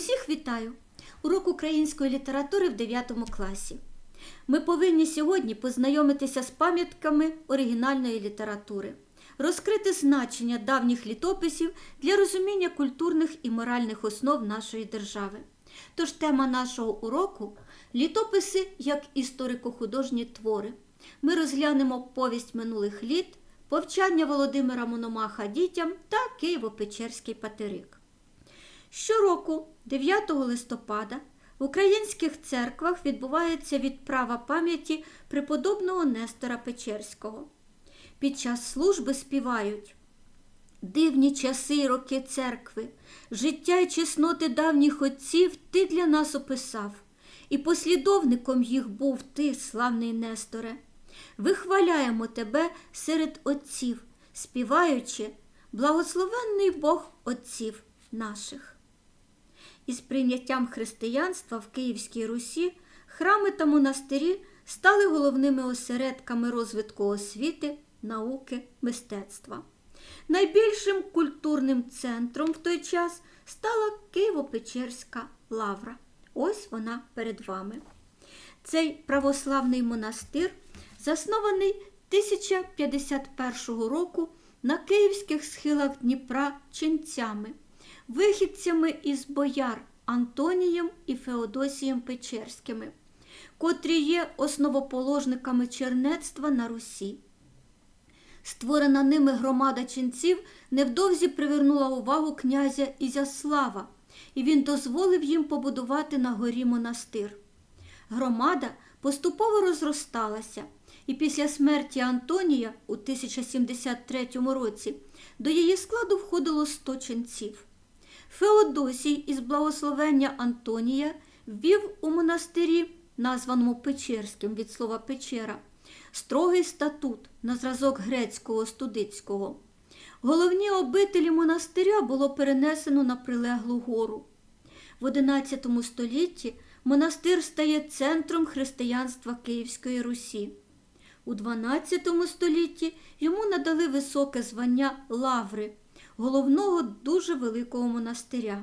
Усіх вітаю! Урок української літератури в 9 класі. Ми повинні сьогодні познайомитися з пам'ятками оригінальної літератури, розкрити значення давніх літописів для розуміння культурних і моральних основ нашої держави. Тож тема нашого уроку літописи як історико-художні твори. Ми розглянемо повість минулих літ, повчання Володимира Мономаха дітям та Києво-Печерський патерик. Щороку, 9 листопада, в українських церквах відбувається відправа пам'яті преподобного Нестора Печерського. Під час служби співають Дивні часи й роки церкви, життя й чесноти давніх отців ти для нас описав, і послідовником їх був ти, славний Несторе. Вихваляємо тебе серед отців, співаючи благословенний Бог отців наших. Із прийняттям християнства в Київській Русі храми та монастирі стали головними осередками розвитку освіти, науки, мистецтва. Найбільшим культурним центром в той час стала Києво-Печерська лавра. Ось вона перед вами. Цей православний монастир заснований 1051 року на київських схилах Дніпра ченцями, вихідцями із бояр Антонієм і Феодосієм Печерськими, котрі є основоположниками чернецтва на Русі. Створена ними громада ченців невдовзі привернула увагу князя Ізяслава, і він дозволив їм побудувати на горі монастир. Громада поступово розросталася, і після смерті Антонія у 1073 році до її складу входило 100 ченців. Феодосій із благословення Антонія ввів у монастирі, названому Печерським від слова печера, строгий статут на зразок грецького студицького. Головні обителі монастиря було перенесено на прилеглу гору. В XI столітті монастир стає центром християнства Київської Русі. У XII столітті йому надали високе звання лаври, головного дуже великого монастиря.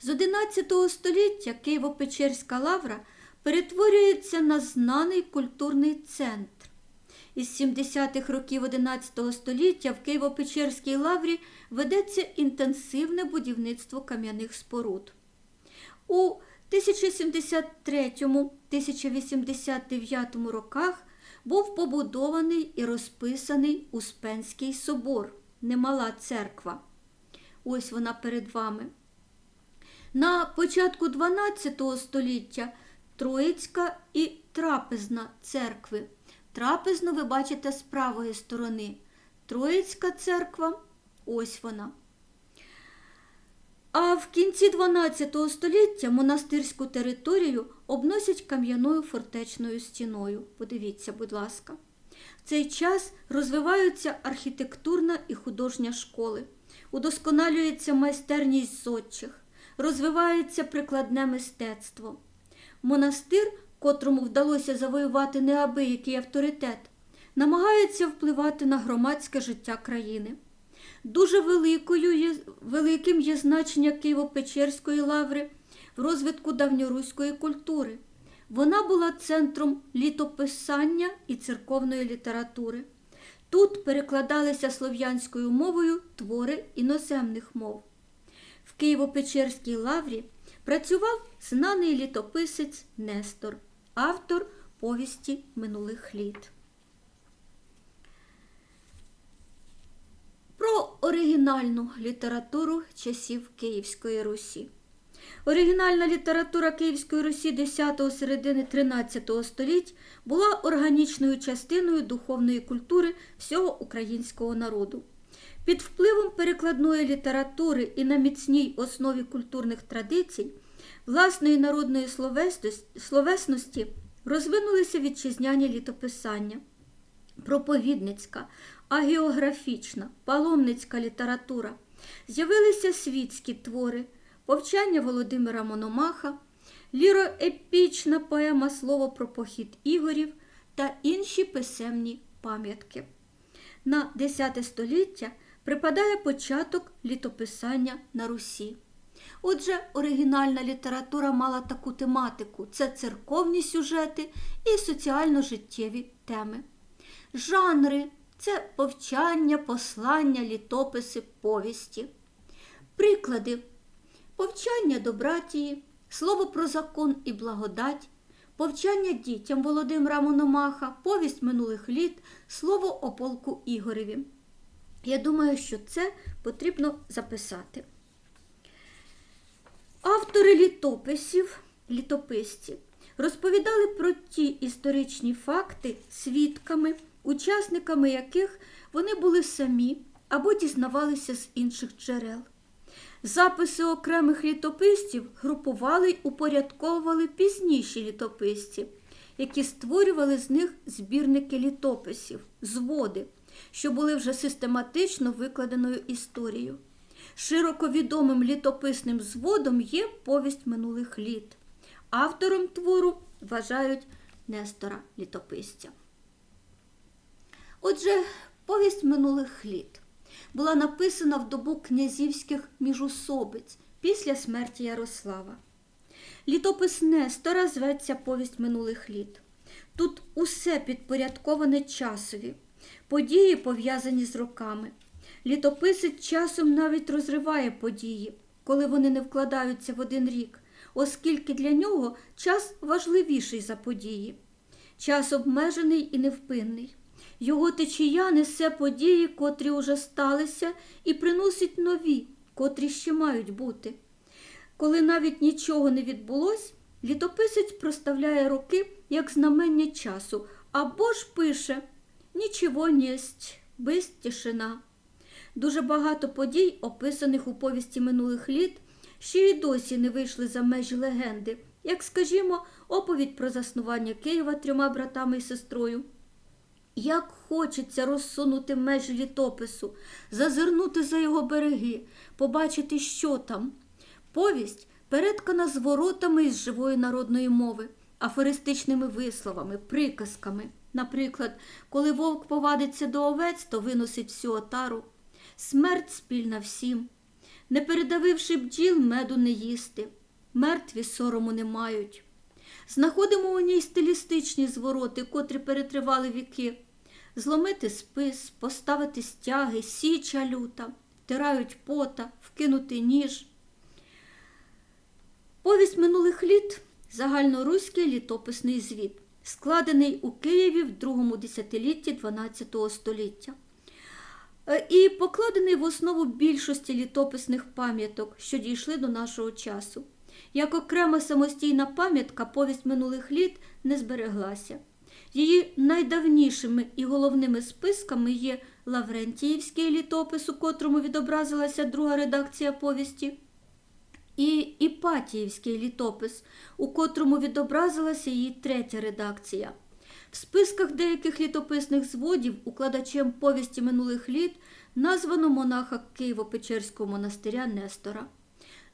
З XI століття Києво-Печерська лавра перетворюється на знаний культурний центр. Із 70-х років XI століття в Києво-Печерській лаврі ведеться інтенсивне будівництво кам'яних споруд. У 1073-1089 роках був побудований і розписаний Успенський собор, немала церква. Ось вона перед вами. На початку 12 століття Троїцька і Трапезна церкви. Трапезну ви бачите з правої сторони. Троїцька церква ось вона. А в кінці 12 століття монастирську територію обносять кам'яною фортечною стіною. Подивіться, будь ласка. В цей час розвиваються архітектурна і художня школи, удосконалюється майстерність зодчих, розвивається прикладне мистецтво. Монастир, котрому вдалося завоювати неабиякий авторитет, намагається впливати на громадське життя країни. Дуже великою є, великим є значення Києво-Печерської лаври в розвитку давньоруської культури. Вона була центром літописання і церковної літератури. Тут перекладалися слов'янською мовою твори іноземних мов. В Києво-Печерській лаврі працював знаний літописець Нестор, автор повісті минулих літ. Про оригінальну літературу часів Київської Русі. Оригінальна література Київської Русі 10-го середини 13 століть була органічною частиною духовної культури всього українського народу. Під впливом перекладної літератури і на міцній основі культурних традицій, власної народної словесності розвинулися вітчизняні літописання, проповідницька, агіографічна, паломницька література, з'явилися світські твори, повчання Володимира Мономаха, ліроепічна поема Слово про похід Ігорів та інші писемні пам'ятки. На X століття припадає початок літописання на Русі. Отже, оригінальна література мала таку тематику: це церковні сюжети і соціально-життєві теми. Жанри це повчання, послання, літописи, повісті. Приклади повчання до братії, слово про закон і благодать, повчання дітям Володимира Мономаха, повість минулих літ, слово о полку Ігореві. Я думаю, що це потрібно записати. Автори літописів, літописці, розповідали про ті історичні факти, свідками, учасниками яких вони були самі або дізнавалися з інших джерел. Записи окремих літописців групували й упорядковували пізніші літописці, які створювали з них збірники літописів, зводи, що були вже систематично викладеною історією. Широко відомим літописним зводом є повість минулих літ. Автором твору вважають Нестора літописця. Отже, повість минулих літ була написана в добу князівських міжусобиць після смерті Ярослава. Літопис Нестора зветься Повість минулих літ. Тут усе підпорядковане часові, події пов'язані з роками. Літописець часом навіть розриває події, коли вони не вкладаються в один рік, оскільки для нього час важливіший за події. Час обмежений і невпинний. Його течія несе події, котрі уже сталися, і приносить нові, котрі ще мають бути. Коли навіть нічого не відбулось, літописець проставляє роки як знамення часу, або ж пише нічого єсть, без тишина. Дуже багато подій, описаних у повісті минулих літ, ще й досі не вийшли за межі легенди, як, скажімо, оповідь про заснування Києва трьома братами і сестрою. Як хочеться розсунути межі літопису, зазирнути за його береги, побачити, що там. Повість переткана зворотами із живої народної мови, афористичними висловами, приказками. Наприклад, коли вовк повадиться до овець, то виносить всю отару. Смерть спільна всім. Не передавивши бджіл, меду не їсти. Мертві сорому не мають. Знаходимо у ній стилістичні звороти, котрі перетривали віки. Зломити спис, поставити стяги, січа люта, втирають пота, вкинути ніж. Повість минулих літ загальноруський літописний звіт, складений у Києві в другому десятилітті XII століття. Е, І покладений в основу більшості літописних пам'яток, що дійшли до нашого часу. Як окрема самостійна пам'ятка, повість минулих літ не збереглася. Її найдавнішими і головними списками є Лаврентіївський літопис, у котрому відобразилася друга редакція повісті, і Іпатіївський літопис, у котрому відобразилася її третя редакція. В списках деяких літописних зводів укладачем повісті минулих літ названо монаха Києво-Печерського монастиря Нестора.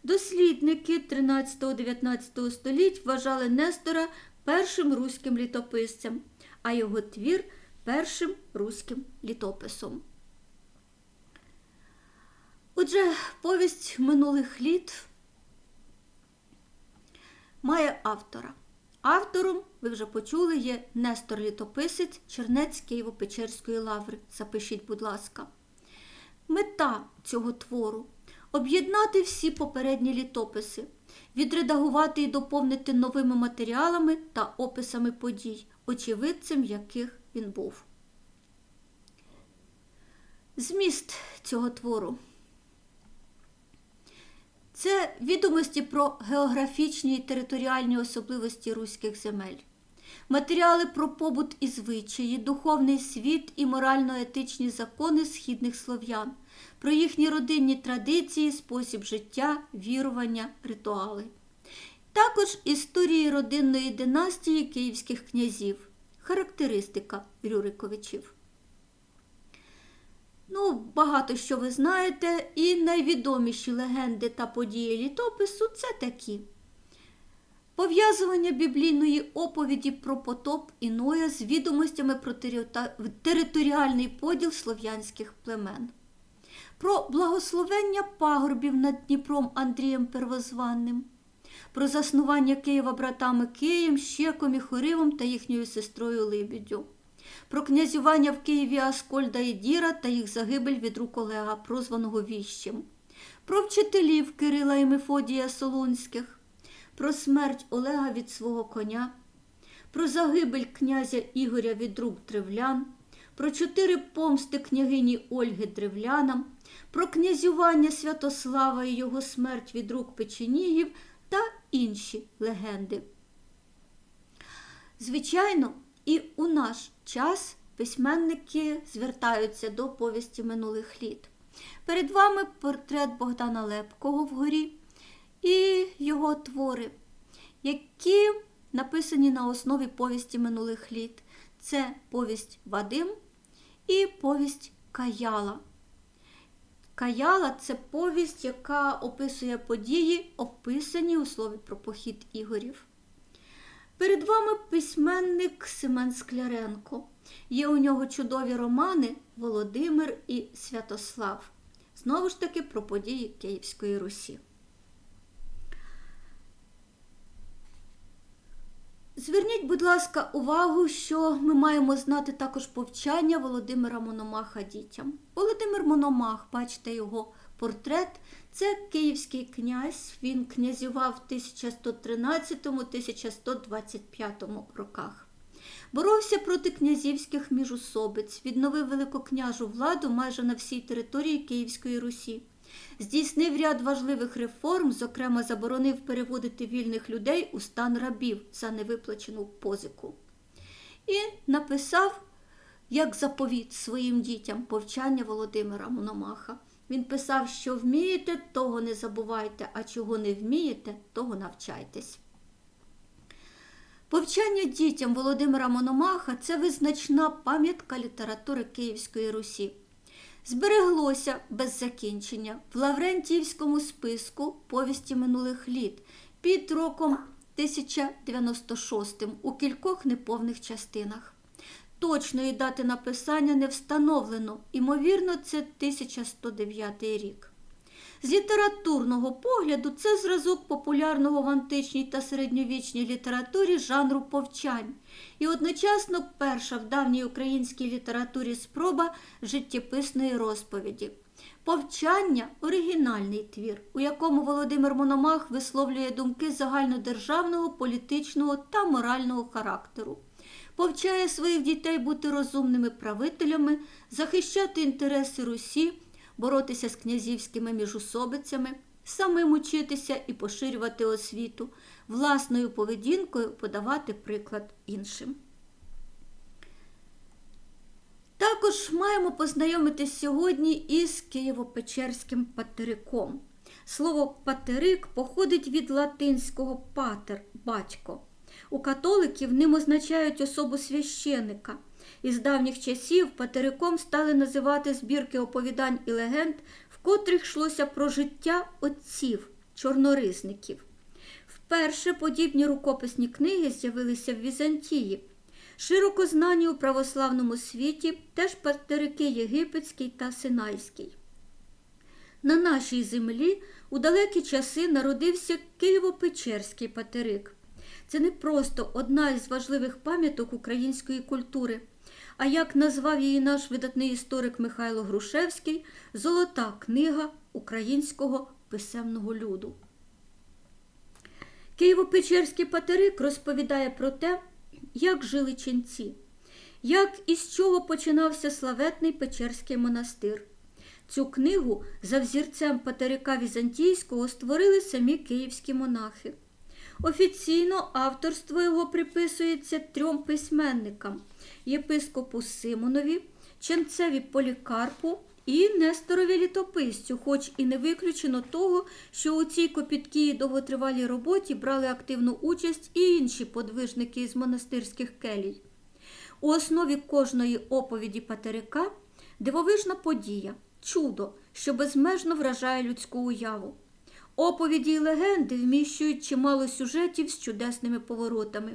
Дослідники 13-19 століть вважали Нестора першим руським літописцем, а його твір першим руським літописом. Отже, повість минулих літ має автора. Автором, ви вже почули, є Нестор Літописець, Чернець Києво-Печерської лаври. Запишіть, будь ласка. Мета цього твору об'єднати всі попередні літописи, відредагувати і доповнити новими матеріалами та описами подій, очевидцем яких він був. Зміст цього твору. Це відомості про географічні і територіальні особливості руських земель, матеріали про побут і звичаї, духовний світ і морально-етичні закони східних слов'ян, про їхні родинні традиції, спосіб життя, вірування, ритуали. Також історії родинної династії київських князів, характеристика Рюриковичів. Ну, багато що ви знаєте, і найвідоміші легенди та події літопису це такі. Пов'язування біблійної оповіді про потоп і Ноя з відомостями про територіальний поділ слов'янських племен, про благословення пагорбів над Дніпром Андрієм Первозванним, про заснування Києва братами Києм, Щеком і Хоривом та їхньою сестрою Либіддю, про князювання в Києві Аскольда і Діра та їх загибель від рук Олега, прозваного Віщем, про вчителів Кирила і Мефодія Солунських, про смерть Олега від свого коня, про загибель князя Ігоря від рук древлян, про чотири помсти княгині Ольги древлянам, про князювання Святослава і його смерть від рук печенігів та інші легенди. Звичайно, і у наш час письменники звертаються до повісті минулих літ. Перед вами портрет Богдана Лепкого вгорі і його твори, які написані на основі повісті минулих літ. Це повість Вадим і повість Каяла. Каяла це повість, яка описує події, описані у слові про похід Ігорів. Перед вами письменник Семен Скляренко. Є у нього чудові романи Володимир і Святослав. Знову ж таки про події Київської Русі. Зверніть, будь ласка, увагу, що ми маємо знати також повчання Володимира Мономаха дітям. Володимир Мономах, бачите його портрет, це київський князь. Він князював в 1113-1125 роках. Боровся проти князівських міжусобиць, відновив великокняжу владу майже на всій території Київської Русі. Здійснив ряд важливих реформ, зокрема, заборонив переводити вільних людей у стан рабів за невиплачену позику. І написав, як заповіт своїм дітям повчання Володимира Мономаха. Він писав, що вмієте, того не забувайте, а чого не вмієте, того навчайтесь. Повчання дітям Володимира Мономаха це визначна пам'ятка літератури Київської Русі. Збереглося без закінчення в Лаврентіївському списку повісті минулих літ під роком 1096 у кількох неповних частинах. Точної дати написання не встановлено, ймовірно, це 1109 рік. З літературного погляду це зразок популярного в античній та середньовічній літературі жанру повчань і одночасно перша в давній українській літературі спроба життєписної розповіді. Повчання оригінальний твір, у якому Володимир Мономах висловлює думки загальнодержавного, політичного та морального характеру. Повчає своїх дітей бути розумними правителями, захищати інтереси Русі боротися з князівськими міжусобицями, самим учитися і поширювати освіту, власною поведінкою подавати приклад іншим. Також маємо познайомитись сьогодні із Києво-Печерським патериком. Слово патерик походить від латинського патер батько. У католиків ним означають особу священика. Із давніх часів патериком стали називати збірки оповідань і легенд, в котрих йшлося про життя отців, чорнорисників. Вперше подібні рукописні книги з'явилися в Візантії. Широко знані у православному світі теж патерики єгипетський та синайський. На нашій землі у далекі часи народився Києво-Печерський патерик. Це не просто одна із важливих пам'яток української культури а як назвав її наш видатний історик Михайло Грушевський, золота книга українського писемного люду. Києво-Печерський патерик розповідає про те, як жили ченці, як і з чого починався славетний Печерський монастир. Цю книгу за взірцем патерика Візантійського створили самі київські монахи. Офіційно авторство його приписується трьом письменникам єпископу Симонові, ченцеві Полікарпу і Несторові літописцю, хоч і не виключено того, що у цій копіткій довготривалій роботі брали активну участь і інші подвижники із монастирських келій. У основі кожної оповіді Патерика дивовижна подія, чудо, що безмежно вражає людську уяву. Оповіді й легенди вміщують чимало сюжетів з чудесними поворотами.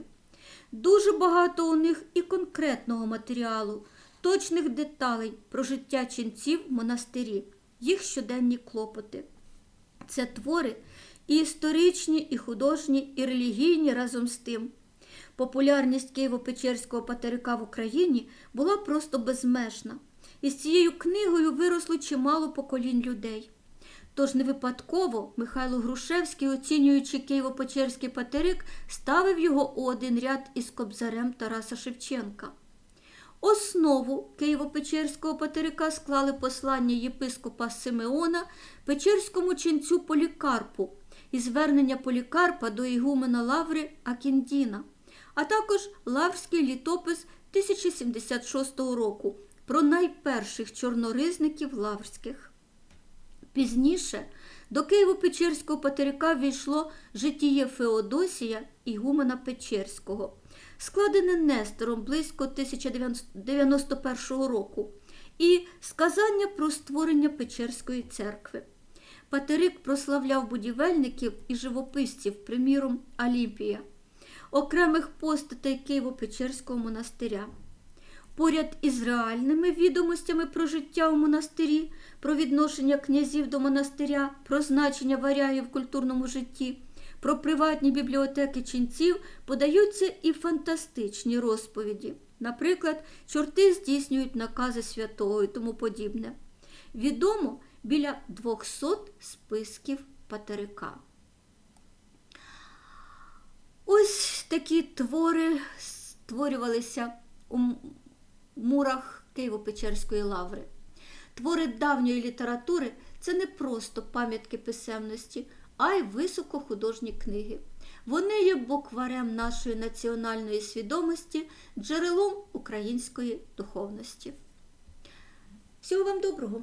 Дуже багато у них і конкретного матеріалу, точних деталей про життя ченців в монастирі. їх щоденні клопоти. Це твори і історичні, і художні, і релігійні разом з тим. Популярність Києво-Печерського патерика в Україні була просто безмежна, і з цією книгою виросло чимало поколінь людей. Тож не випадково Михайло Грушевський, оцінюючи Києво-Печерський патерик, ставив його у один ряд із кобзарем Тараса Шевченка. Основу Києво-Печерського патерика склали послання єпископа Симеона Печерському ченцю Полікарпу і звернення Полікарпа до ігумена Лаври Акіндіна, а також Лаврський літопис 1076 року про найперших чорноризників лаврських. Пізніше до Києво-Печерського патерика війшло житіє Феодосія Ігумена Печерського, складене Нестором близько 1091 року, і сказання про створення Печерської церкви. Патерик прославляв будівельників і живописців, приміром Алімпія, окремих постатей Києво-Печерського монастиря. Поряд із реальними відомостями про життя у монастирі, про відношення князів до монастиря, про значення варягів в культурному житті, про приватні бібліотеки ченців подаються і фантастичні розповіді. Наприклад, чорти здійснюють накази святого і тому подібне. Відомо біля 200 списків патерика. Ось такі твори створювалися у мурах Києво-Печерської лаври. Твори давньої літератури це не просто пам'ятки писемності, а й високохудожні книги. Вони є букварем нашої національної свідомості, джерелом української духовності. Всього вам доброго!